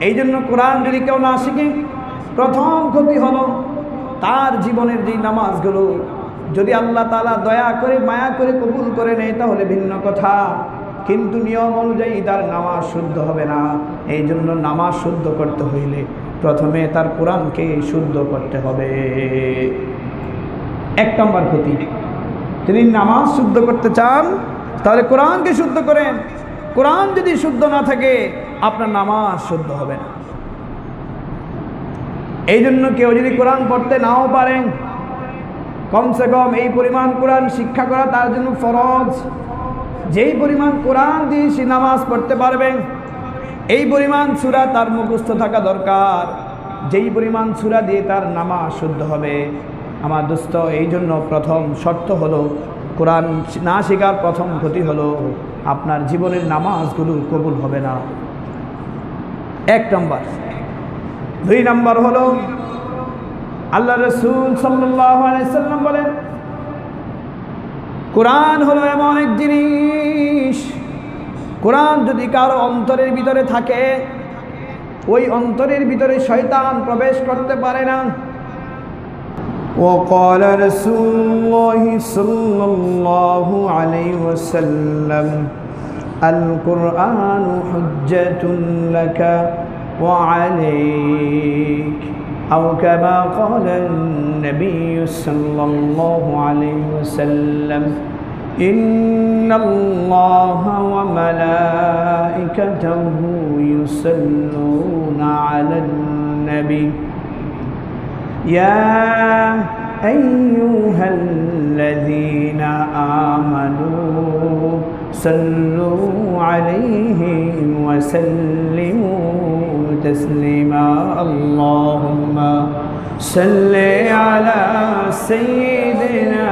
এই জন্য কোরআন যদি কেউ না শিখে, প্রথম ক্ষতি হলো তার জীবনের যে নামাজগুলো, যদি আল্লাহ তালা দয়া করে, মায়া করে কবুল করে নেয়, তাহলে ভিন্ন কথা। কিন্তু নিয়ম অনুযায়ী তার নামাজ শুদ্ধ হবে না। এই জন্য নামাজ শুদ্ধ করতে হইলে প্রথমে তার কোরআনকে শুদ্ধ করতে হবে। এক নম্বর ক্ষতি যদি নামাজ শুদ্ধ করতে চান, তাহলে কোরআনকে শুদ্ধ করেন। কোরআন যদি শুদ্ধ না থাকে আপনার নামাজ শুদ্ধ হবে না। এই জন্য কেউ যদি কোরআন পড়তে নাও পারেন, কমসে কম এই পরিমাণ কোরআন শিক্ষা করা তার জন্য ফরজ। যেই পরিমাণ কোরআন দিয়ে সে নামাজ পড়তে পারবেন এই পরিমাণ সুরা তার মুখস্থ থাকা দরকার। যেই পরিমাণ সুরা দিয়ে তার নামাজ শুদ্ধ হবে। আমার দোস্ত এই জন্য প্রথম শর্ত হলো, কোরআন না শেখার প্রথম ক্ষতি হলো আপনার জীবনের নামাজগুলো কবুল হবে না। এক নম্বর দুই নম্বর হলো আল্লাহ রসুল সাল্লাম বলেন কোরআন হলো এমন এক জিনিস কোরআন যদি কারো অন্তরের ভিতরে থাকে ওই অন্তরের ভিতরে শয়তান প্রবেশ করতে পারে না وقال رسول الله صلى الله عليه وسلم القرآن حجة لك وعليك أو كما قال النبي صلى الله عليه وسلم إن الله وملائكته يصلون على النبي. يا أيها الذين آمنوا صلوا عليه وسلموا تسليما. اللهم صل على سيدنا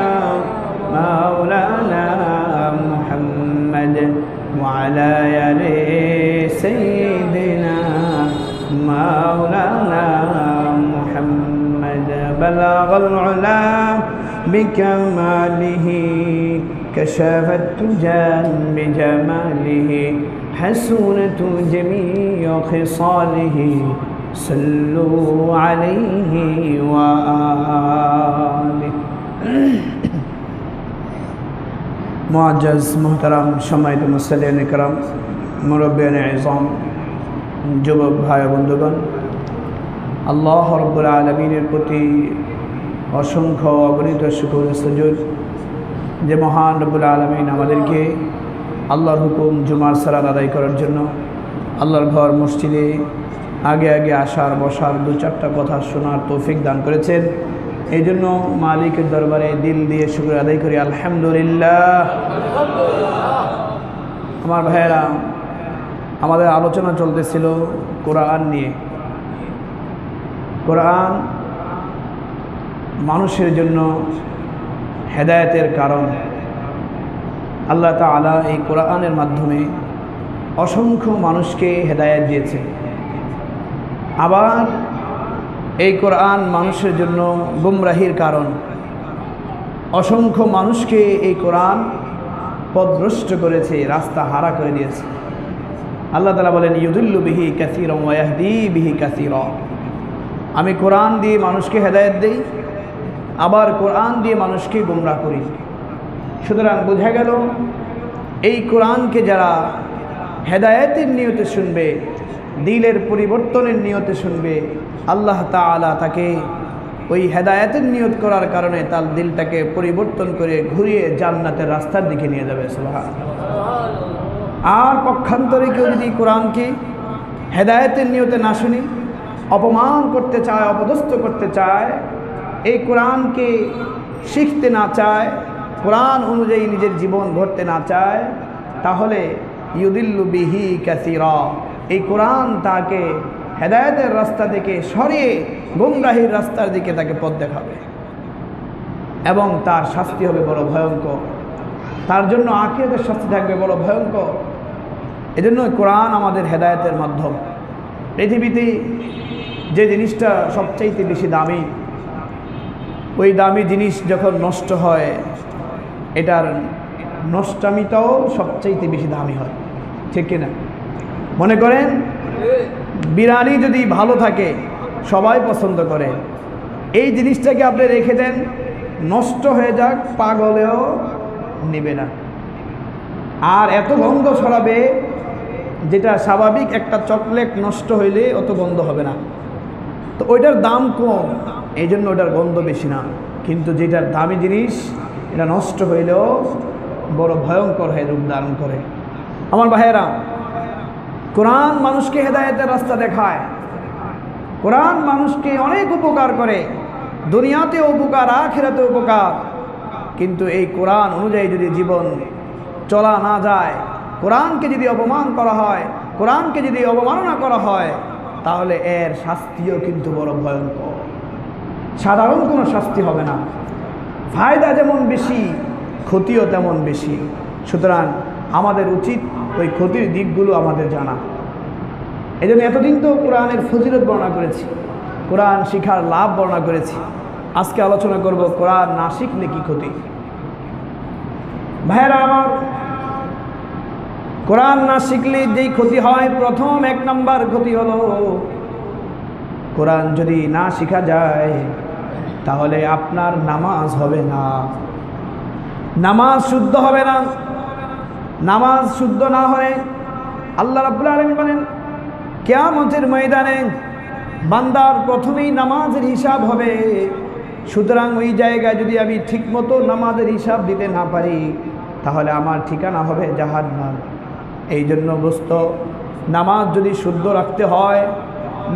مولانا محمد وعلى آل سيدنا مولانا محمد. بلغ العلا بكماله كشف التجى بجماله حسنة جميع خصاله صلوا عليه وآله معجز محترم সম্মানিত মুসলিম کرام মুরব্বিয়ান ইজম যুবক ভাই বন্ধুগণ আল্লাহ রব্বুল আলমিনের প্রতি অসংখ্য অগণিত শুকুর সুযোগ যে মহান রব্বুল আলমিন আমাদেরকে আল্লাহর হুকুম জুমার সালাদ আদায় করার জন্য আল্লাহর ঘর, মসজিদে আগে আগে আসার, বসার, দু চারটা কথা শোনার তৌফিক দান করেছেন। এই জন্য মালিকের দরবারে দিল দিয়ে শুক্র আদায় করি, আলহামদুলিল্লাহ। আমার ভাইয়েরা, আমাদের আলোচনা চলতেছিল কোরআন নিয়ে। কোরআন মানুষের জন্য হেদায়েতের কারণ। আল্লাহ তালা এই কোরআনের মাধ্যমে অসংখ্য মানুষকে হেদায়েত দিয়েছে। আবার এই কোরআন মানুষের জন্য গুমরাহির কারণ। অসংখ্য মানুষকে এই কোরআন পদভ্রষ্ট করেছে, রাস্তা হারা করে দিয়েছে। আল্লাহ তালা বলেন, ইউদুল্লু বিহি কাসির ওয়াহদি বিহি কাসির। আমি কোরআন দিয়ে মানুষকে হেদায়ত দিই আবার কোরআন দিয়ে মানুষকে গুমরা করি। সুতরাং বোঝা গেল, এই কোরআনকে যারা হেদায়েতের নিয়তে শুনবে, দিলের পরিবর্তনের নিয়তে শুনবে, আল্লাহ তালা তাকে ওই হেদায়েতের নিয়ত করার কারণে তার দিলটাকে পরিবর্তন করে ঘুরিয়ে জান্নাতের রাস্তার দিকে নিয়ে যাবে সোহা আর পক্ষান্তরে কেউ যদি কোরআনকে হেদায়েতের নিয়তে না শুনি, অপমান করতে চায়, অপদস্থ করতে চায় এই কোরআনকে শিখতে না চায়, কোরআন অনুযায়ী নিজের জীবন গড়তে না চায়, তাহলে ইউদিল্লু বিহি ক্যাসিরা এই কোরআন তাকে হেদায়তের রাস্তা থেকে সরিয়ে গুমরাহির রাস্তার দিকে তাকে পথ দেখাবে। এবং তার শাস্তি হবে বড় ভয়ঙ্কর। তার জন্য আখিরাতের শাস্তি থাকবে বড় ভয়ঙ্কর। এজন্য কোরআন আমাদের হেদায়তের মাধ্যম। পৃথিবীতে যে জিনিসটা সবচাইতে বেশি দামি ওই দামি জিনিস যখন নষ্ট হয়, এটার নষ্টামিটাও সবচাইতে বেশি দামি হয়। ঠিক কিনা? মনে করেন, বিরিয়ানি যদি ভালো থাকে, সবাই পছন্দ করে। এই জিনিসটাকে আপনি রেখে দেন, নষ্ট হয়ে যাক, পাগলেও নেবে না। আর এত গন্ধ ছড়াবে, যেটা স্বাভাবিক একটা চকলেট নষ্ট হইলে অত গন্ধ হবে না। তো ওইটার দাম কম। এই জন্য ওটার গন্ধ বেশি না। কিন্তু যেটার দামি জিনিস, এটা নষ্ট হইলেও বড় ভয়ঙ্কর হয়ে, রূপ ধারণ করে। আমার ভাইয়েরা, কোরআন মানুষকে হেদায়েতের রাস্তা দেখায়। কোরআন মানুষকে অনেক উপকার করে। দুনিয়াতে উপকার আখেরাতে উপকার। কিন্তু এই কোরআন অনুযায়ী যদি জীবন চলা না যায়, কোরআনকে যদি অপমান করা হয়, কোরআনকে যদি অবমাননা করা হয় তাহলে এর শাস্তিও কিন্তু বড় ভয়ঙ্কর। সাধারণ কোনো শাস্তি হবে না। ফায়দা যেমন বেশি, ক্ষতিও তেমন বেশি। সুতরাং আমাদের উচিত ওই ক্ষতির দিকগুলো আমাদের জানা। এই জন্য এতদিন তো কোরআনের ফজিলত বর্ণনা করেছি। কোরআন শিখার লাভ বর্ণনা করেছি। আজকে আলোচনা করব কোরআন না শিখলে কি ক্ষতি? ভাইয়েরা আমার কোরআন না শিখলে যেই ক্ষতি হয়, প্রথম এক নম্বর ক্ষতি হলো, কোরআন যদি না শেখা যায়, তাহলে আপনার নামাজ হবে না। নামাজ শুদ্ধ হবে না। নামাজ শুদ্ধ না হলে আল্লাহ রাব্বুল আলামিন বলেন, কেয়ামতের ময়দানে বান্দার প্রথমেই নামাজের হিসাব হবে। সুতরাং ওই জায়গায় যদি আমি ঠিকমতো নামাজের হিসাব দিতে না পারি, তাহলে আমার ঠিকানা হবে জাহান্নাম। এই জন্য বস্ত নামাজ যদি শুদ্ধ রাখতে হয়,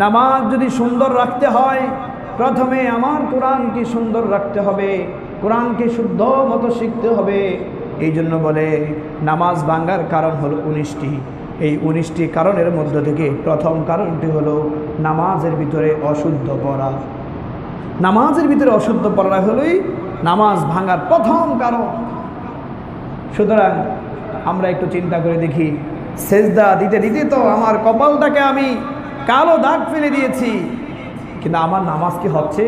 নামাজ যদি সুন্দর রাখতে হয়, প্রথমে আমার কোরআনকে সুন্দর রাখতে হবে, কোরআনকে শুদ্ধ মতো শিখতে হবে। এই জন্য বলে, নামাজ ভাঙ্গার কারণ হলো উনিশটি। এই উনিশটি কারণের মধ্য থেকে প্রথম কারণটি হলো নামাজের ভিতরে অশুদ্ধ পড়া। নামাজের ভিতরে অশুদ্ধ পড়া হলোই নামাজ ভাঙার প্রথম কারণ। সুতরাং আমরা একটু চিন্তা করে দেখি। সেজদা দিতে দিতে তো আমার কপালটাকে আমি কালো দাগ ফেলে দিয়েছি। কিন্তু আমার নামাজ কি হচ্ছে?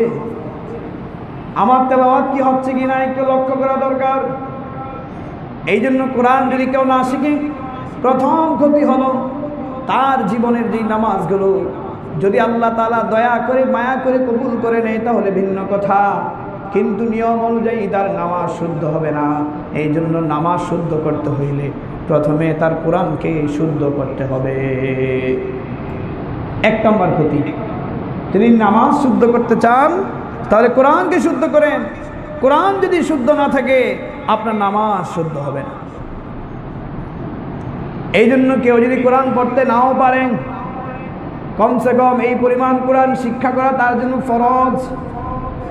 আমার তেলাওয়াত কি হচ্ছে কি না একটু লক্ষ্য করা দরকার। এই জন্য কোরআন যদি কেউ না শিখে, প্রথম ক্ষতি হলো তার জীবনের যে নামাজগুলো। যদি আল্লাহ তালা দয়া করে, মায়া করে কবুল করে নেয়, তাহলে ভিন্ন কথা। কিন্তু নিয়ম অনুযায়ী তার নামাজ শুদ্ধ হবে না। এই জন্য নামাজ শুদ্ধ করতে হইলে প্রথমে তার কোরআনকে শুদ্ধ করতে হবে। এক নম্বর ক্ষতি। তিনি নামাজ শুদ্ধ করতে চান, তাহলে কোরআনকে শুদ্ধ করেন। কোরআন যদি শুদ্ধ না থাকে, আপনার নামাজ শুদ্ধ হবে না। এই জন্য কেউ যদি কোরআন পড়তে নাও পারেন, কমসে কম এই পরিমাণ কোরআন শিক্ষা করা তার জন্য ফরজ।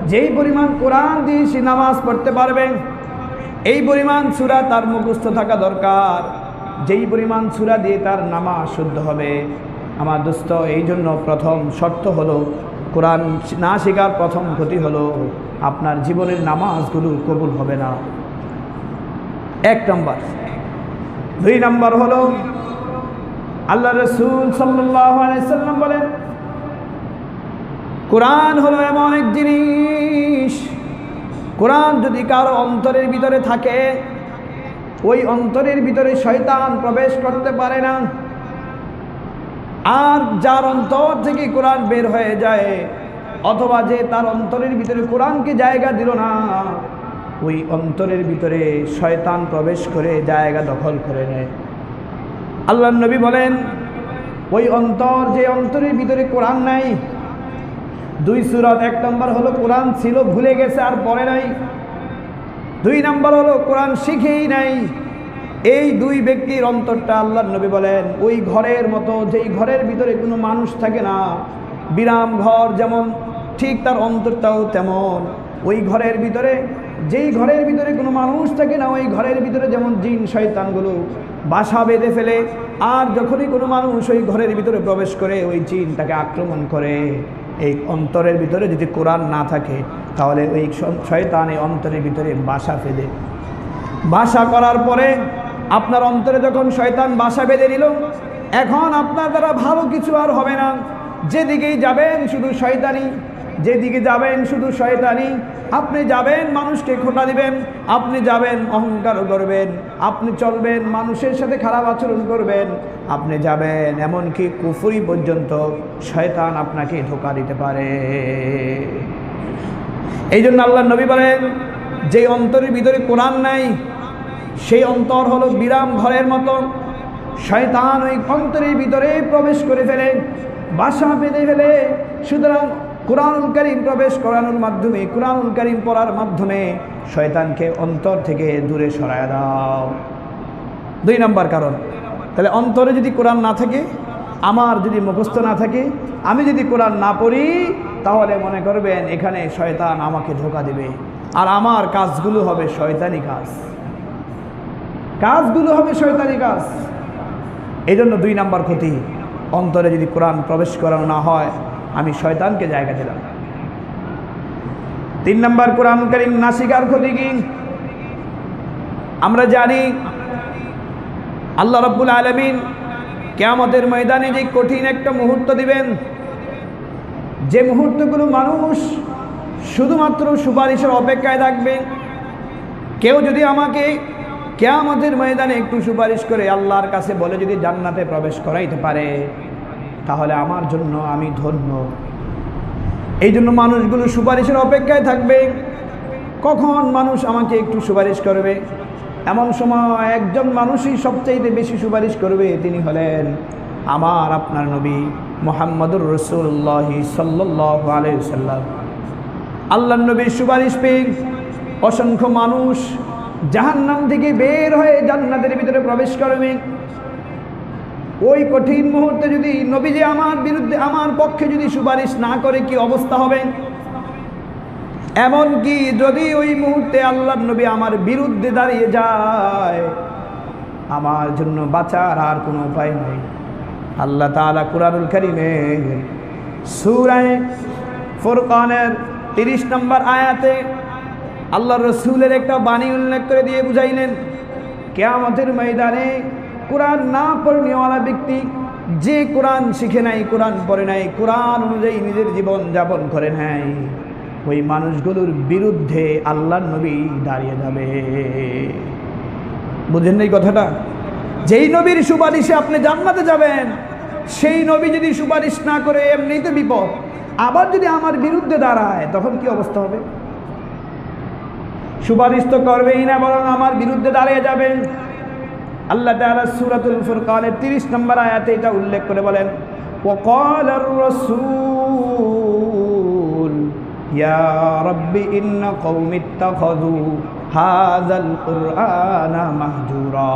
যেই পরিমাণ কোরআন দিয়ে সে নামাজ পড়তে পারবেন এই পরিমাণ সুরা তার মুখস্থ থাকা দরকার। যেই পরিমাণ সুরা দিয়ে তার নামাজ শুদ্ধ হবে। আমার দোস্ত, এই জন্য প্রথম শর্ত হলো, কোরআন না শেখার প্রথম ক্ষতি হলো আপনার জীবনের নামাজগুলো কবুল হবে না। এক নম্বর। দুই নম্বর হলো, আল্লাহ রসুল সাল্লাম বলেন কোরআন হলো এমন এক জিনিস। কোরআন যদি কারও অন্তরের ভিতরে থাকে, ওই অন্তরের ভিতরে শয়তান প্রবেশ করতে পারে না। আর যার অন্তর থেকে কোরআন বের হয়ে যায়, অথবা যে তার অন্তরের ভিতরে কোরআনকে জায়গা দিল না, ওই অন্তরের ভিতরে শয়তান প্রবেশ করে জায়গা দখল করে নেয়। আল্লাহ নবী বলেন, ওই অন্তর যে অন্তরের ভিতরে কোরআন নাই দুই সুরত, এক নম্বর হলো কোরআন ছিল, ভুলে গেছে আর পড়ে নাই। দুই নম্বর হলো কোরআন শিখেই নাই। এই দুই ব্যক্তির অন্তরটা আল্লাহ নবী বলেন, ওই ঘরের মতো যেই ঘরের ভিতরে কোনো মানুষ থাকে না, বিরাম ঘর যেমন, ঠিক তার অন্তরটাও তেমন। ওই ঘরের ভিতরে, যেই ঘরের ভিতরে কোনো মানুষ থাকে না, ওই ঘরের ভিতরে যেমন জিন, শয়তানগুলো বাসা বেঁধে ফেলে, আর যখনই কোনো মানুষ ওই ঘরের ভিতরে প্রবেশ করে, ওই জিন তাকে আক্রমণ করে। এই অন্তরের ভিতরে যদি কোরআন না থাকে, তাহলে ওই শয়তান এই অন্তরের ভিতরে বাসা ফেলে। বাসা করার পরে আপনার অন্তরে যখন শয়তান বাসা বেঁধে নিল, এখন আপনার দ্বারা ভালো কিছু আর হবে না। যেদিকেই যাবেন, শুধু শয়তানি যেদিকে যাবেন শুধু শয়তানি। আপনি যাবেন, মানুষকে খোটা দিবেন। আপনি যাবেন অহংকার করবেন। আপনি চলবেন, মানুষের সাথে খারাপ আচরণ করবেন। আপনি যাবেন, এমনকি কুফুরি পর্যন্ত শয়তান আপনাকে ধোকা দিতে পারে। এই জন্য আল্লাহ নবী বলেন, যে অন্তরের ভিতরে কোরআন নাই, সেই অন্তর হলো বিরাম ঘরের মতো। শয়তান ওই অন্তরের ভিতরে প্রবেশ করে ফেলে, বাসা বেঁধে ফেলে। সুতরাং কোরআনুল করিম প্রবেশ করানোর মাধ্যমে কোরআনুল করিম পড়ার মাধ্যমে শয়তানকে অন্তর থেকে দূরে সরায় দাও। দুই নম্বর কারণ, তাহলে অন্তরে যদি কোরআন না থাকে, আমার যদি মুখস্থ না থাকে, আমি যদি কোরআন না পড়ি, তাহলে মনে করবেন এখানে শয়তান আমাকে ধোকা দেবে। আর আমার কাজগুলো হবে শয়তানি কাজ। কাজগুলো হবে শয়তানি কাজ। এই জন্য দুই নাম্বার ক্ষতি, অন্তরে যদি কোরআন প্রবেশ করানো না হয় আমি শয়তানকে জায়গা দিলাম। তিন নম্বর কোরআন করিম নাসিকার ক্ষতি কি? আমরা জানি আল্লাহ রব্বুল আলমিন কেয়ামতের ময়দানে যে কঠিন একটা মুহূর্ত দিবেন, যে মুহূর্তগুলো মানুষ শুধুমাত্র সুপারিশের অপেক্ষায় থাকবে। কেউ যদি আমাকে কেয়ামতের ময়দানে একটু সুপারিশ করে আল্লাহর কাছে বলে যদি জান্নাতে প্রবেশ করাইতে পারে তাহলে আমার জন্য আমি ধন্য। এই জন্য মানুষগুলো সুপারিশের অপেক্ষায় থাকবে। কখন মানুষ আমাকে একটু সুপারিশ করবে? এমন সময় একজন মানুষই সবচাইতে বেশি সুপারিশ করবে, তিনি হলেন আমার আপনার নবী মোহাম্মদুর রসুল্লাহ সাল্লাহ আলাইসাল্লাম আল্লাহ নবীর সুপারিশ পেয়ে অসংখ্য মানুষ জাহান্নাম থেকে বের হয়ে জান্নাতের ভিতরে প্রবেশ করবে। ওই কঠিন মুহূর্তে যদি নবী যে আমার বিরুদ্ধে, আমার পক্ষে যদি সুপারিশ না করে, কি অবস্থা হবে? এমনকি যদি ওই মুহূর্তে আল্লাহ নবী আমার বিরুদ্ধে দাঁড়িয়ে যায়, আমার জন্য বাঁচার আর কোনো উপায় নেই। আল্লাহ তালা কুরআনুল করিমে সুরায় ফুরকানের তিরিশ নম্বর আয়াতে আল্লাহ রসুলের একটা বাণী উল্লেখ করে দিয়ে বুঝাইলেন, কেয়ামতের ময়দানে কোরআন না পড়নেওয়ালা ব্যক্তি যে কোরআন শিখে নাই, কোরআন পড়ে নাই, কোরআন অনুযায়ী নিজের জীবন যাপন করে নাই, ওই মানুষগুলোর বিরুদ্ধে আল্লাহ নবী দাঁড়িয়ে যাবে। বুঝেন এই কথাটা? যেই নবীর সুপারিশে আপনি জান্নাতে যাবেন, সেই নবী যদি সুপারিশ না করে এমনিতে বিপদ। আবার যদি আমার বিরুদ্ধে দাঁড়ায়, তখন কি অবস্থা হবে? সুপারিশ তো করবেই না, বরং আমার বিরুদ্ধে দাঁড়িয়ে যাবেন আল্লাহ তাআলা সূরাতুল ফুরকানের 30 নম্বর আয়াতে এটা উল্লেখ করে বলেন وقال الرسول يا رب إن قوم اتخذوا هذا القرآن مهجورا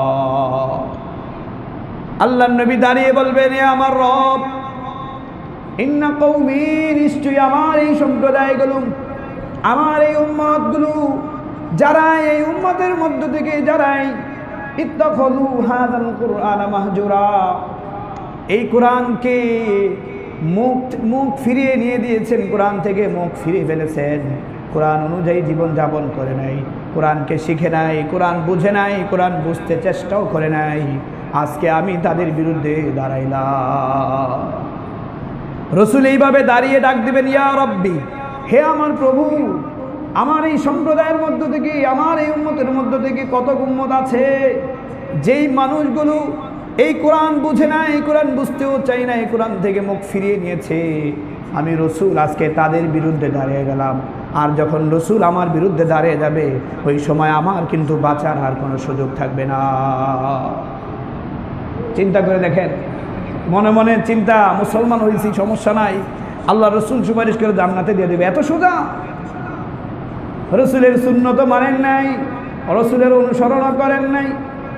আল্লাহ নবী দাঁড়িয়ে বলবেন এ আমার রব ইন্না কৌমি নিশ্চয়ই আমার এই সম্প্রদায়গুলো আমার এই উম্মতগুলো যারা এই উম্মতের মধ্য থেকে যারাই ইত্তাখযু হাযাল কুরআন মাহজুরা। এই কোরআনকে মুখ মুখ ফিরিয়ে নিয়ে দিয়েছেন, কোরআন থেকে মুখ ফিরিয়ে ফেলেছেন। কোরআন অনুযায়ী জীবন যাপন করে নাই, কোরআনকে শিখে নাই, কোরআন বুঝে নাই, কোরআন বুঝতে চেষ্টাও করে নাই। আজকে আমি তাদের বিরুদ্ধে দাঁড়াইলাম। রসুল এইভাবে দাঁড়িয়ে ডাক দিবেন, ইয়া রব্বি, হে আমার প্রভু আমার এই সম্প্রদায়ের মধ্য থেকে, আমার এই উন্মতের মধ্য থেকে কত উন্মত আছে? যেই মানুষগুলো এই কোরআন বুঝে না এই কোরআন বুঝতেও চাই না, এই কোরআন থেকে মুখ ফিরিয়ে নিয়েছে। আমি রসুল, আজকে তাদের বিরুদ্ধে দাঁড়িয়ে গেলাম। আর যখন রসুল আমার বিরুদ্ধে দাঁড়িয়ে যাবে, ওই সময় আমার কিন্তু বাঁচার আর কোনো সুযোগ থাকবে না। চিন্তা করে দেখেন, মনে মনে চিন্তা, মুসলমান হয়েছি সমস্যা নাই। আল্লাহ রসুল সুপারিশ করে জান্নাতে দিয়ে দেবে। এত সোজা? রসুলের শূন্যত মানেন নাই, রসুলের অনুসরণও করেন নাই,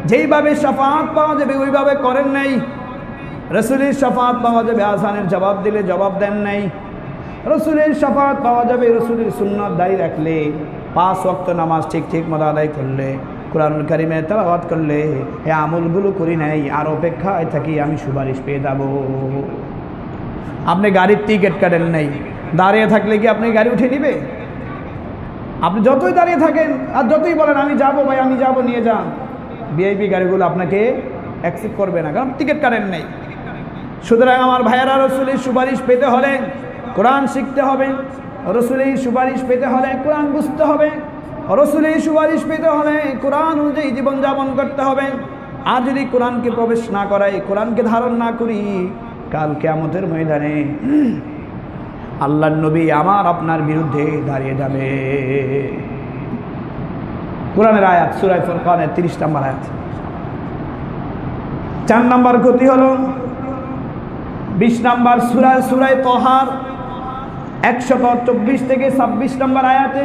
যেইভাবে সাফাত পাওয়া যাবে ওইভাবে করেন নাই। রসুলের সাফাত পাওয়া যাবে আসানের জবাব দিলে জবাব দেন নাই। রসুলের সাফাত পাওয়া যাবে রসুলের সুন্নত দায়ী রাখলে, পাঁচ ওয়াক্ত নামাজ ঠিক ঠিক মতো আদায় করলে, কোরআনুল কারিমে তেলাওয়াত করলে, এ আমলগুলো করি নাই, আর অপেক্ষায় থাকি আমি সুপারিশ পেয়ে যাব। আপনি গাড়ির টিকিট কাটেন নাই, দাঁড়িয়ে থাকলে কি আপনি গাড়ি উঠে নিবে? আপনি যতই দাঁড়িয়ে থাকেন আর যতই বলেন, আমি যাব ভাই, আমি যাব, নিয়ে যান। ভিআইপি গাড়িগুলো আপনাকে অ্যাকসেপ্ট করবে না, কারণ টিকিট কাটেন নেই। সুতরাং আমার ভাইয়েরা, রসুলের সুপারিশ পেতে হলে কোরআন শিখতে হবে, রসুলের সুপারিশ পেতে হলে কোরআন বুঝতে হবে, রসুলের সুপারিশ পেতে হলে কোরআন অনুযায়ী জীবনযাপন করতে হবে। আর যদি কোরআনকে প্রবেশ না করাই, কোরআনকে ধারণ না করি, কাল কেয়ামতের ময়দানে আল্লাহ নবী আমার আপনার বিরুদ্ধে দাঁড়িয়ে যাবে। কোরআনের আয়াত সুরাই ফরকানের তিরিশ নম্বর আয়াত। চার নম্বর গতি হল, বিশ নম্বর সুরায় সুরায় তহার, একশত চব্বিশ থেকে ছাব্বিশ নম্বর আয়াতে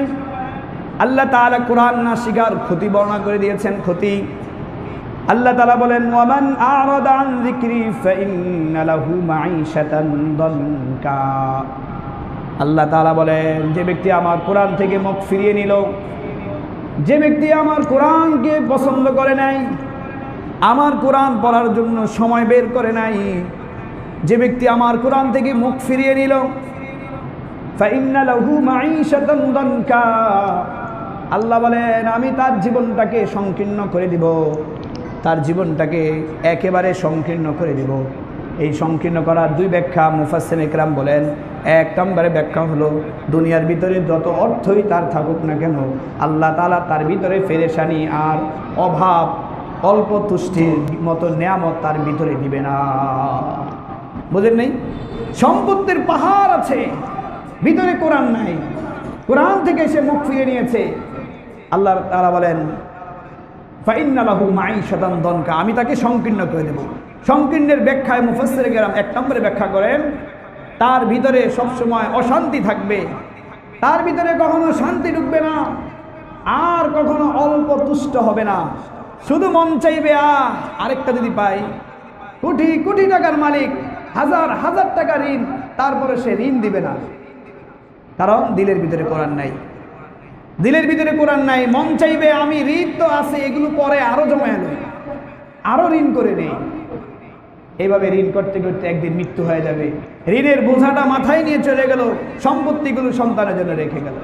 আল্লাহ তাআলা কোরআন না শিকার ক্ষতি বর্ণনা করে দিয়েছেন, ক্ষতি। আল্লাহ তালা বলেন, ওয়ামান আরাদা আন যিকরি ফাইন্না লাহু মাঈশাতান দনকা। আল্লাহ তাআলা বলেন, যে ব্যক্তি আমার কোরআন থেকে মুখ ফিরিয়ে নিল, যে ব্যক্তি আমার কোরআনকে পছন্দ করে নাই, আমার কোরআন পড়ার জন্য সময় বের করে নাই, যে ব্যক্তি আমার কোরআন থেকে মুখ ফিরিয়ে নিল আল্লাহ বলেন, আমি তার জীবনটাকে সংকীর্ণ করে দিব, তার জীবনটাকে একেবারে সংকীর্ণ করে দিব। এই সংকীর্ণ করার দুই ব্যাখ্যা মুফাসসিন ইকরাম বলেন এক নম্বরে ব্যাখ্যা হলো, দুনিয়ার ভিতরে যত অর্থই তার থাকুক না কেন, আল্লাহ তাআলা তার ভিতরে ফেরেশানি আর অভাব, অল্প তুষ্টির মতো নেয়ামত তার ভিতরে দিবে না। বুঝেন নেই? সম্পত্তির পাহাড় আছে, ভিতরে কোরআন নাই। কোরআন থেকে সে মুখ ফিরে নিয়েছে। আল্লাহ তারা বলেন ফাইন্নালাহু মাই শতান দনকা, আমি তাকে সংকীর্ণ করে দেব। সংকীর্ণের ব্যাখ্যায় মুফাসসির গেরাম এক নম্বরে ব্যাখ্যা করেন তার ভিতরে সবসময় অশান্তি থাকবে। তার ভিতরে কখনো শান্তি ঢুকবে না, আর কখনো অল্প তুষ্ট হবে না। শুধু মন চাইবে আ আরেকটা যদি পাই। কোটি কোটি টাকার মালিক, হাজার হাজার টাকা ঋণ, তারপরে সে ঋণ দিবে না। কারণ দিলের ভিতরে কোরআন নাই। দিলের ভিতরে কোরআন নাই। মন চাইবে, আমি ঋণ তো আছে, এগুলো পরে আরও জমা এলো আরও ঋণ করে নেই। এইভাবে ঋণ করতে করতে একদিন মৃত্যু হয়ে যাবে। ঋণের বোঝাটা মাথায় নিয়ে চলে গেল, সম্পত্তিগুলো সন্তানের জন্য রেখে গেল।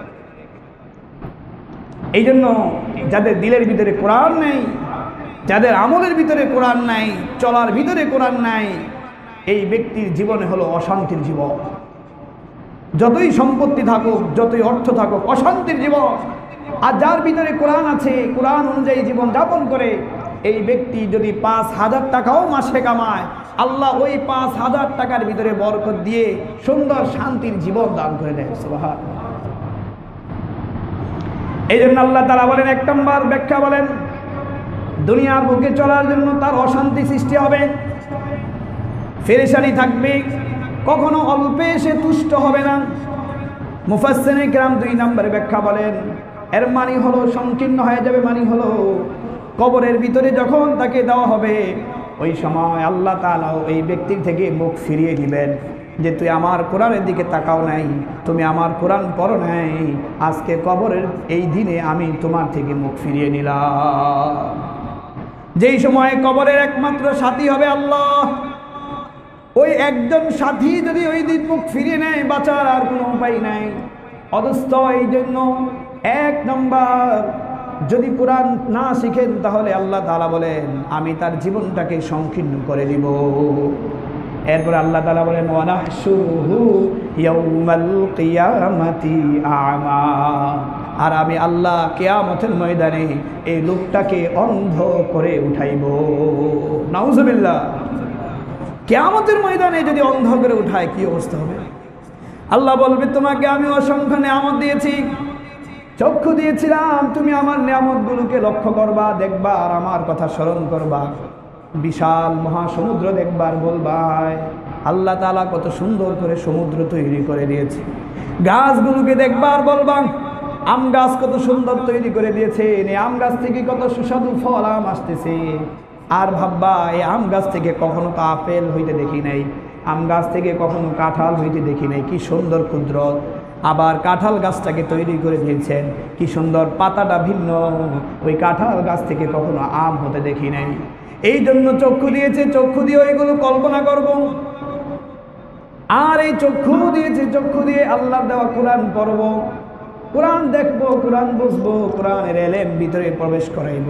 এই জন্য যাদের দিলের ভিতরে কোরআন নেই, যাদের আমলের ভিতরে কোরআন নাই, চলার ভিতরে কোরআন নাই, এই ব্যক্তির জীবনে হলো অশান্তির জীবন। যতই সম্পত্তি থাকুক, যতই অর্থ থাকুক, অশান্তির জীবন। আর যার ভিতরে কোরআন আছে, কোরআন অনুযায়ী জীবন যাপন করে, এই ব্যক্তি যদি পাঁচ হাজার টাকাও মাসে কামায় আল্লাহ ওই পাঁচ হাজার টাকার ভিতরে বরকত দিয়ে সুন্দর শান্তির জীবন দান করে দেয়। সুবহান। এই জন্য আল্লাহ তারা বলেন, এক নম্বর ব্যাখ্যা বলেন, দুনিয়ার বুকে চলার জন্য তার অশান্তি সৃষ্টি হবে। ফেরেশানি থাকবে, কখনো অল্পে সে তুষ্ট হবে না। মুফাসসিনে গ্রাম দুই নম্বরে ব্যাখ্যা বলেন, এর মানি হলো সংকীর্ণ হয়ে যাবে, মানি হলো কবরের ভিতরে যখন তাকে দেওয়া হবে ওই সময় আল্লাহ তাআলা ওই ব্যক্তির থেকে মুখ ফিরিয়ে দিবেন যে তুই আমার কোরআনের দিকে তাকাও নাই, তুমি আমার কোরআন পড়ো নাই, আজকে কবরের এই দিনে আমি তোমার থেকে মুখ ফিরিয়ে নিলাম। যেই সময় কবরের একমাত্র সাথী হবে আল্লাহ, ওই একজন সাথী যদি ওই দিন মুখ ফিরিয়ে নেয়, বাঁচার আর কোনো উপায় নাই। অদস্ত এই জন্য এক নম্বর যদি কোরআন না শিখেন, তাহলে আল্লাহ তালা বলেন, আমি তার জীবনটাকে সংকীর্ণ করে দিব। এরপর আল্লাহ তালা বলেন আর আমি আল্লাহ কেয়ামতের ময়দানে এই লোকটাকে অন্ধ করে উঠাইব। নাউজুবিল্লাহ। কেয়ামতের ময়দানে যদি অন্ধ করে উঠায়, কি অবস্থা হবে? আল্লাহ বলবে, তোমাকে আমি অসংখ্য নিয়ামত দিয়েছি। চক্ষু দিয়েছিলাম, তুমি আমার নিয়ামতগুলোকে লক্ষ্য করবা, দেখবা আর আমার কথা স্মরণ করবা। বিশাল মহাসমুদ্র দেখবার বলবাই আল্লাহ তালা কত সুন্দর করে সমুদ্র তৈরি করে দিয়েছে। গাছগুলোকে দেখবার বলবা, আম গাছ কত সুন্দর তৈরি করে দিয়েছে। আম গাছ থেকে কত সুস্বাদু ফল, আম আসতেছে। আর ভাববা এই আম গাছ থেকে কখনো তো আপেল হইতে দেখি নাই। আম গাছ থেকে কখনো কাঁঠাল হইতে দেখি নাই। কি সুন্দর কুদরত। আবার কাঁঠাল গাছটাকে তৈরি করে দিয়েছেন। কি সুন্দর পাতাটা ভিন্ন। ওই কাঁঠাল গাছ থেকে কখনো আম হতে দেখি নাই। এই জন্য চক্ষু দিয়েছে, চক্ষু দিয়ে ওইগুলো কল্পনা করব। আর এই চক্ষু দিয়েছে, চক্ষু দিয়ে আল্লাহ দেওয়া কোরআন পড়ব। কোরআন দেখব, কোরআন বুঝব, কোরআনের এলেম ভিতরে প্রবেশ করাইব।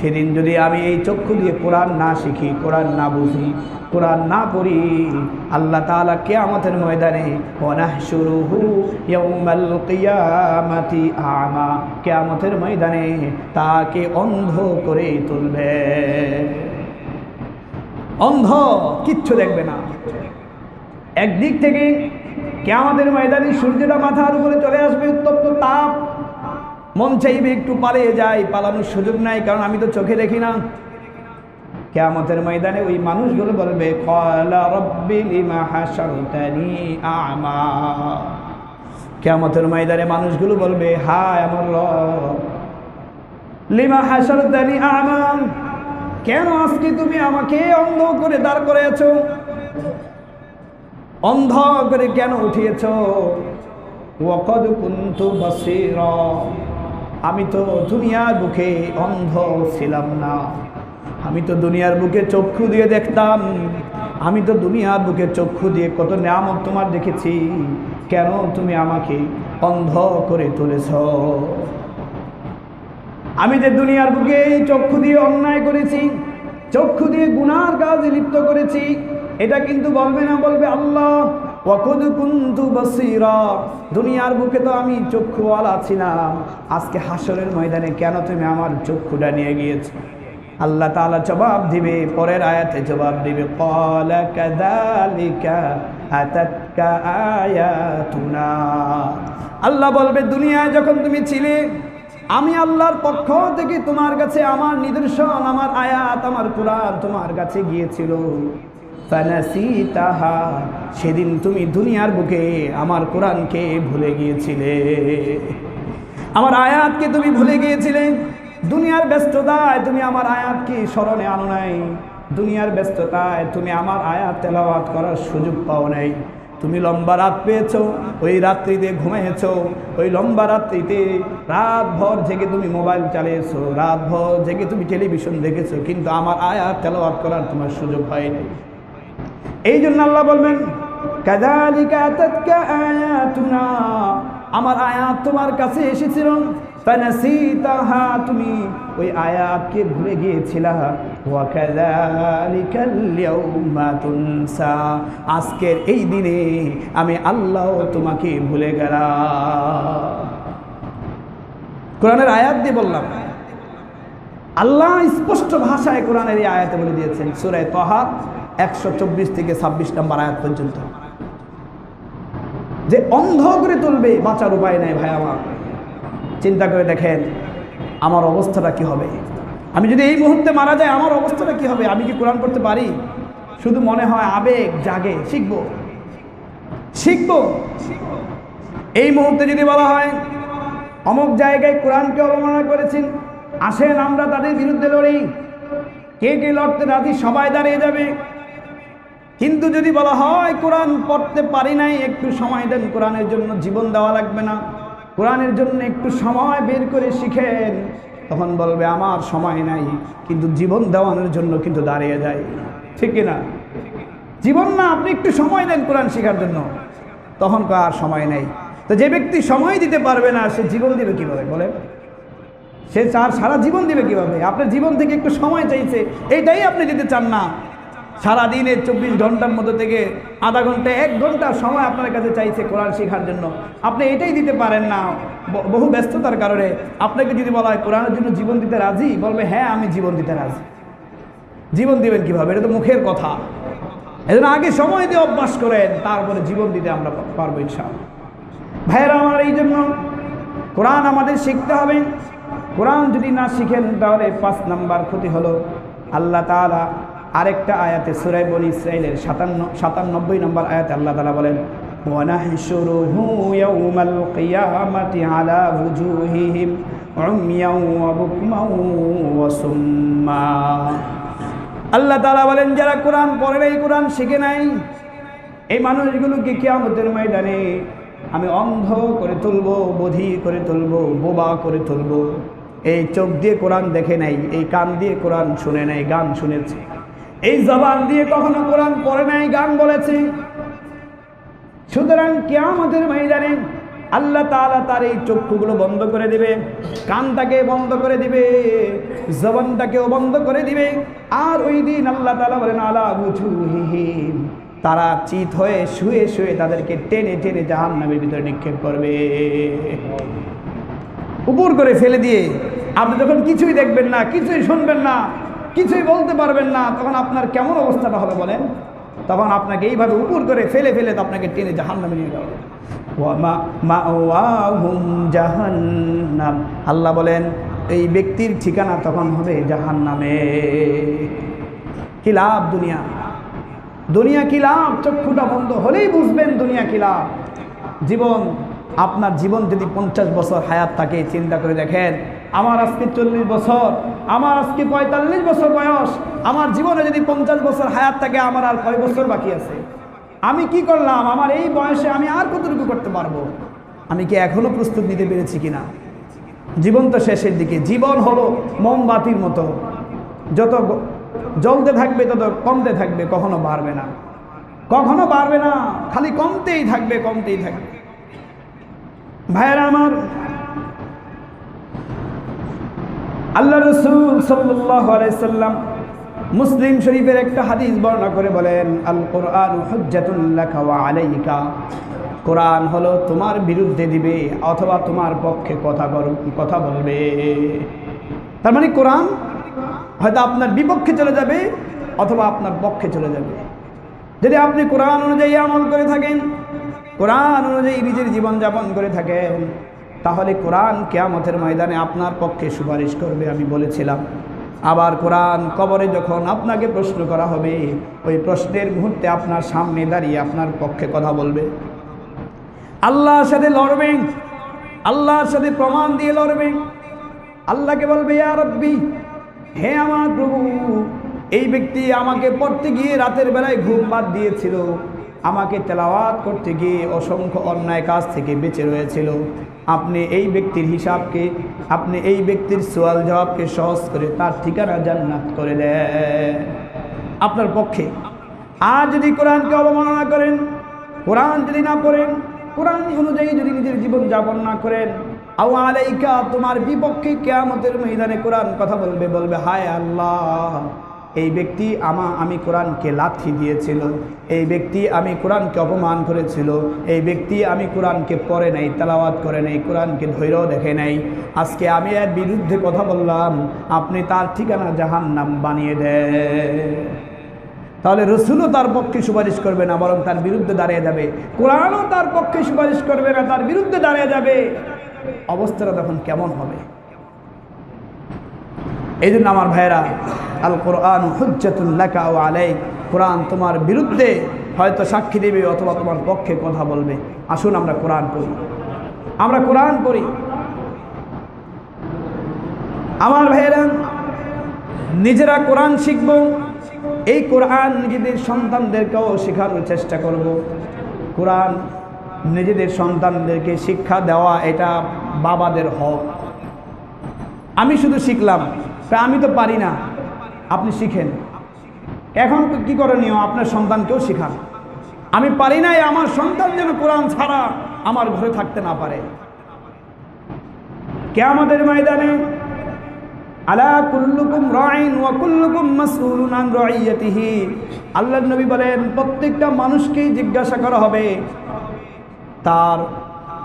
সেদিন যদি আমি এই চক্ষু দিয়ে কোরআন না শিখি, কোরআন না বুঝি, কোরআন না পড়ি, আল্লাহ তাআলা কিয়ামতের ময়দানে, ওয়ানাহশুরুহু ইয়াউমাল কিয়ামাতি আমা, কিয়ামতের ময়দানে তাকে অন্ধ করে তুলবে। অন্ধ কিচ্ছু দেখবে না। একদিক থেকে কেয়ামতের ময়দানে সূর্যটা মাথার উপরে চলে আসবে, উত্তপ্ত তাপ। মন চাইবে একটু পালিয়ে যায়, পালানোর সুযোগ নাই, কারণ আমি তো চোখে দেখি না। কেয়ামতের ময়দানে ওই মানুষগুলো বলবে কেয়ামতের ময়দানে মানুষগুলো বলবে, হায় আমার লিমা হাসারতানি আমা। কেন আজকে তুমি আমাকে অন্ধ করে দাঁড় করেছ অন্ধ করে কেন উঠিয়েছ? ওকদ কুন্তু বসির। আমি তো দুনিয়ার বুকে অন্ধ ছিলাম না। আমি তো দুনিয়ার বুকে চক্ষু দিয়ে দেখতাম। আমি তো দুনিয়ার বুকে চক্ষু দিয়ে কত নিয়ামত তোমার দেখেছি। কেন তুমি আমাকে অন্ধ করে তুলেছ? আমি যে দুনিয়ার বুকে চক্ষু দিয়ে অন্যায় করেছি, চক্ষু দিয়ে গুনার কাজে লিপ্ত করেছি, এটা কিন্তু বলবে না বলবে আল্লাহ। ওয়াকুদ কুন্তু বসিরা, দুনিয়ার বুকে তো আমি চক্ষুওয়ালা ছিলাম। আজকে হাসরের ময়দানে কেন তুমি আমার চক্ষুটা নিয়ে গিয়েছো? আল্লাহ তাআলা জবাব দিবে, পরের আয়াতে জবাব দিবে আল্লাহ বলবে, দুনিয়ায় যখন তুমি ছিলে, আমি আল্লাহর পক্ষ থেকে তোমার কাছে আমার নিদর্শন, আমার আয়াত, আমার কোরআন তোমার কাছে গিয়েছিল। ফানাসিতাহা, সেদিন তুমি দুনিয়ার বুকে আমার কোরআনকে ভুলে গিয়েছিলে। আমার আয়াতকে তুমি ভুলে গিয়েছিলে। দুনিয়ার ব্যস্ততায় তুমি আমার আয়াতকে স্মরণে আনো নাই। দুনিয়ার ব্যস্ততায় তুমি আমার আয়াত তেলাওয়াত করার সুযোগ পাও নাই। তুমি লম্বা রাত পেয়েছ, ওই রাত্রিতে ঘুমিয়েছো, ওই লম্বা রাত্রিতে রাত ভর জেগে তুমি মোবাইল চালিয়েছো, রাত ভর জেগে তুমি টেলিভিশন দেখেছ, কিন্তু আমার আয়াত তেলাওয়াত করার তোমার সুযোগ হয়নি এই জন্য আল্লাহ বলবেন আমার আয়াত তোমার কাছে এসেছিল, ফানাসিতাহা, তুমি ওই আয়াতকে ভুলে গিয়েছিলা। আজকের এই দিনে আমি আল্লাহ তোমাকে ভুলে গেলাম। কোরআনের আয়াত দিয়ে বললাম, আল্লাহ স্পষ্ট ভাষায় কোরআনের এই আয়াতে বলে দিয়েছেন সুরায় তহা একশো চব্বিশ থেকে ছাব্বিশ নম্বর আয়াত পর্যন্ত। যে অন্ধ করে তুলবে, বাঁচার উপায় নেই ভাই আমার। চিন্তা করে দেখেন, আমার অবস্থাটা কি হবে? আমি যদি এই মুহূর্তে মারা যাই, আমার অবস্থাটা কি হবে? আমি কি কোরআন করতে পারি? শুধু মনে হয় আবেগ, জাগে, শিখব। শিখব। এই মুহূর্তে যদি বলা হয়, অমুক জায়গায় কোরআনকে অবমাননা করেছেন, আসেন আমরা তাদের বিরুদ্ধে লড়ি। কে কে লড়তে রাজি? সবাই দাঁড়িয়ে যাবে। কিন্তু যদি বলা হয়, কোরআন পড়তে পারি নাই, একটু সময় দেন, কোরআনের জন্য জীবন দেওয়া লাগবে না। কোরআনের জন্য একটু সময় বের করে শিখেন, তখন বলবে, আমার সময় নাই, কিন্তু জীবন দেওয়ানোর জন্য কিন্তু দাঁড়িয়ে যায় ঠিক না জীবন না, আপনি একটু সময় দেন কোরআন শেখার জন্য। তখন আর সময় নেই। তো যে ব্যক্তি সময় দিতে পারবে না, সে জীবন দিবে কীভাবে? বলেন। সে চার সারা জীবন দিবে কীভাবে? আপনার জীবন থেকে একটু সময় চাইছে এইটাই আপনি দিতে চান না। সারাদিনে চব্বিশ ঘণ্টার মধ্যে থেকে আধা ঘণ্টা, এক ঘণ্টা সময় আপনার কাছে চাইছে কোরআন শেখার জন্য। আপনি এটাই দিতে পারেন না। বহু ব্যস্ততার কারণে আপনাকে যদি বলা হয়, কোরআনের জন্য জীবন দিতে রাজি? বলবে হ্যাঁ আমি জীবন দিতে রাজি। জীবন দিবেন কীভাবে? এটা তো মুখের কথা। এজন্য আগে সময় দিয়ে অভ্যাস করেন, তারপরে জীবন দিতে আমরা পারব ইনশাআল্লাহ। ভাইয়েরা, আমার এই জন্য কোরআন আমাদের শিখতে হবে। কোরআন যদি না শিখেন, তাহলে পাঁচ নাম্বার ক্ষতি হলো আল্লাহ তাআলা আরেকটা আয়াতে সুরাই বলি ইসরায়েলের সাতান্ন, সাতানব্বই নম্বর আয়াতে আল্লাহ তালা বলেন আল্লাহ তালা বলেন, যারা কোরআন পড়ে নাই, কোরআন শিখে নাই, এই মানুষগুলোকে কেয়ামতের ময়দানে আমি অন্ধ করে তুলব বধি করে তুলব, বোবা করে তুলব। এই চোখ দিয়ে কোরআন দেখে নাই, এই কান দিয়ে কোরআন শুনে নাই, গান শুনেছে। এই জবান দিয়ে কখনো কোরআন পড়ে নাই, গান বলেছে। সুতরাং কিয়ামতের ময়দানে আল্লাহ তাআলা তার এই চক্ষুগুলো বন্ধ করে দিবে, কানটাকে বন্ধ করে দিবে, জবানটাকেও বন্ধ করে দিবে। আর ওই দিন আল্লাহ তাআলা বলেন, আলা বুঝুহিহিম তারা চিত হয়ে শুয়ে শুয়ে তাদেরকে টেনে টেনে জাহান্নামের ভিতরে নিক্ষেপ করবে। উপর করে ফেলে দিয়ে আপনি যখন কিছুই দেখবেন না, কিছুই শুনবেন না কিছুই বলতে পারবেন না, তখন আপনার কেমন অবস্থাটা হবে বলেন? তখন আপনাকে এইভাবে উপর করে ফেলে ফেলে তো আপনাকে টেনে জাহান্নামে নিয়ে যাওয়া জাহান্নাম। আল্লাহ বলেন, এই ব্যক্তির ঠিকানা তখন হবে জাহান্নামে। কি লাভ দুনিয়া? দুনিয়া কি লাভ? চক্ষুটা বন্ধ হলেই বুঝবেন দুনিয়া কি লাভ। জীবন, আপনার জীবন যদি পঞ্চাশ বছর হায়াত থাকে, চিন্তা করে দেখেন আমার আজকে চল্লিশ বছর, আমার আজকে পঁয়তাল্লিশ বছর বয়স, আমার জীবনে যদি পঞ্চাশ বছর হায়াত থাকে, আমার আর কয় বছর বাকি আছে? আমি কি করলাম? আমার এই বয়সে আমি আর কতটুকু করতে পারব? আমি কি এখনও প্রস্তুত নিতে পেরেছি কিনা? জীবন তো শেষের দিকে, জীবন হলো মোমবাতির মতো। যত জ্বলতে থাকবে, তত কমতে থাকবে, কখনো বাড়বে না। কখনো বাড়বে না, খালি কমতেই থাকবে কমতেই থাকবে। ভাইয়েরা আমার আল্লাহ রসুল সাল্লাহ আলাইসাল্লাম মুসলিম শরীফের একটা হাদিস বর্ণনা করে বলেন আল কোরআন হুজ্জাতুল্লাহ আলাইকা। কোরআন হলো তোমার বিরুদ্ধে দিবে অথবা তোমার পক্ষে কথা বল- কথা বলবে। তার মানে কোরআন হয়তো আপনার বিপক্ষে চলে যাবে অথবা আপনার পক্ষে চলে যাবে। যদি আপনি কোরআন অনুযায়ী আমল করে থাকেন, কোরআন অনুযায়ী নিজের জীবনযাপন করে থাকেন তাহলে কোরআন কেয়ামতের ময়দানে আপনার পক্ষে সুপারিশ করবে, আমি বলেছিলাম। আবার কোরআন কবরে যখন আপনাকে প্রশ্ন করা হবে, ওই প্রশ্নের মুহূর্তে আপনার সামনে দাঁড়িয়ে আপনার পক্ষে কথা বলবে। আল্লাহর সাথে লড়বেন আল্লাহর সাথে প্রমাণ দিয়ে লড়বেন আল্লাহকে বলবে রব্বি, হে আমার প্রভু, এই ব্যক্তি আমাকে পড়তে গিয়ে রাতের বেলায় ঘুম বাদ দিয়েছিল। আমাকে তেলাওয়াত করতে গিয়ে অসংখ্য অন্যায় কাজ থেকে বেঁচে রয়েছিল। আপনি এই ব্যক্তির হিসাবকে, আপনি এই ব্যক্তির সোয়াল জবাবকে সহজ করে তার ঠিকানা জান্নাত করে দেন। আপনার পক্ষে, আর যদি কোরআনকে অবমাননা করেন, কোরআন যদি না পড়েন কোরআন অনুযায়ী যদি নিজের জীবন যাপন না করেন, আও আলাইকা, তোমার বিপক্ষে কেয়ামতের ময়দানে কোরআন কথা বলবে বলবে, হায় আল্লাহ। এই ব্যক্তি আমা আমি কোরআনকে লাথি দিয়েছিল, এই ব্যক্তি আমি কোরআনকে অপমান করেছিল, এই ব্যক্তি আমি কোরআনকে পড়ে নাই, তেলাওয়াত করে নাই, কোরআনকে ধৈর্য দেখে নাই। আজকে আমি এর বিরুদ্ধে কথা বললাম, আপনি তার ঠিকানা জাহান্নাম বানিয়ে দেয় তাহলে রসুলও তার পক্ষে সুপারিশ করবে না, বরং তার বিরুদ্ধে দাঁড়িয়ে যাবে। কোরআনও তার পক্ষে সুপারিশ করবে না, তার বিরুদ্ধে দাঁড়িয়ে যাবে। অবস্থাটা তখন কেমন হবে? এই জন্য আমার ভাইয়েরা আল কোরআন হুজ্জাতুল্লাকা ও আলাই কোরআন তোমার বিরুদ্ধে হয়তো সাক্ষী দেবে অথবা তোমার পক্ষে কথা বলবে। আসুন আমরা কোরআন পড়ি। আমরা কোরআন পড়ি। আমার ভাইয়েরা, নিজেরা কোরআন শিখব। এই কোরআন নিজেদের সন্তানদেরকেও শেখানোর চেষ্টা করব। কোরআন নিজেদের সন্তানদেরকে শিক্ষা দেওয়া এটা বাবাদের হক। আমি শুধু শিখলাম। আমি তো পারি না। আপনি শিখেন। এখন কি করণীয়? আপনার সন্তানকেও শেখান। আমি পারি নাই, আমার সন্তান যেন কোরআন ছাড়া আমার ঘরে থাকতে না পারে। কে আমাদের ময়দানে আলা কুল্লুকুম রাইন ওয়া কুল্লুকুম মাসউলুন আন রাইয়াতিহি। আল্লাহর নবী বলেন, প্রত্যেকটা মানুষকেই জিজ্ঞাসা করা হবে। তার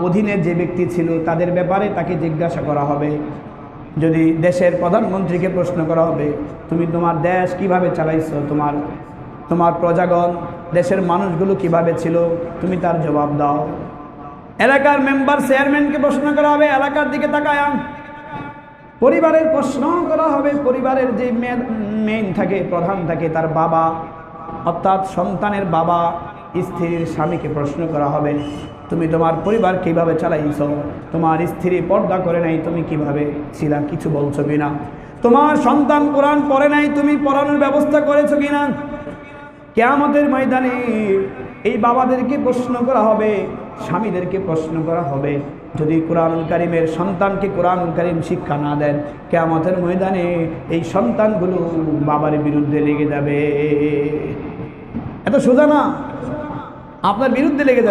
অধীনে যে ব্যক্তি ছিল, তাদের ব্যাপারে তাকে জিজ্ঞাসা করা হবে। যদি দেশের প্রধানমন্ত্রীকে প্রশ্ন করা হবে, তুমি তোমার দেশ কীভাবে চালাইছো? তোমার তোমার প্রজাগণ, দেশের মানুষগুলো কীভাবে ছিল? তুমি তার জবাব দাও। এলাকার মেম্বার চেয়ারম্যানকে প্রশ্ন করা হবে, এলাকার দিকে তাকায় পরিবারের প্রশ্ন করা হবে, পরিবারের যে মেইন থাকে, প্রধান থাকে, তার বাবা, অর্থাৎ সন্তানের বাবা, স্ত্রীর স্বামীকে প্রশ্ন করা হবে। তুমি তোমার পরিবার কীভাবে চালাইছ? তোমার স্ত্রী পর্দা করে নাই, তুমি কীভাবে ছিলা? কিছু বলছো কিনা? তোমার সন্তান কোরআন পড়ে নাই, তুমি পড়ানোর ব্যবস্থা করেছ কিনা? কেয়ামতের ময়দানে এই বাবাদেরকে প্রশ্ন করা হবে, স্বামীদেরকে প্রশ্ন করা হবে। যদি কোরআন কারিমের সন্তানকে কোরআন কারিম শিক্ষা না দেন, কেয়ামতের ময়দানে এই সন্তানগুলো বাবার বিরুদ্ধে লেগে যাবে। এত সোজা না? আপনার বিরুদ্ধে লেগে যাবে।